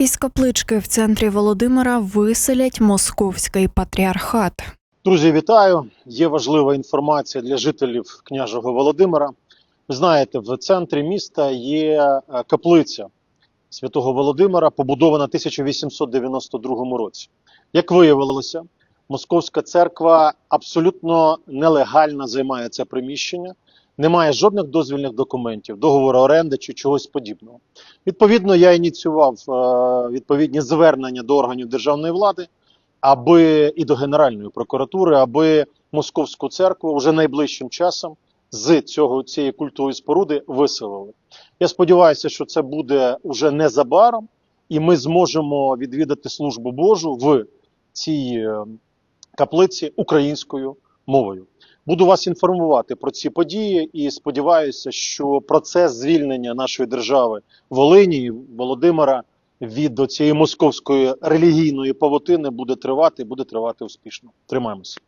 Із каплички в центрі Володимира виселять московський патріархат. Друзі, вітаю! Є важлива інформація для жителів княжого Володимира. Ви знаєте, в центрі міста є е, каплиця святого Володимира, побудована в 1892 році. Як виявилося, Московська церква абсолютно нелегально займає це приміщення, немає жодних дозвільних документів, договору оренди чи чогось подібного. Відповідно, я ініціював е, відповідні звернення до органів державної влади аби і до Генеральної прокуратури, аби Московську церкву вже найближчим часом з цього цієї культової споруди виселили. Я сподіваюся, що це буде уже незабаром, і ми зможемо відвідати службу Божу в цій е, каплиці українською мовою. Буду вас інформувати про ці події і сподіваюся, що процес звільнення нашої держави Волині Володимира від цієї московської релігійної павутини буде тривати і буде тривати успішно. Тримаємося.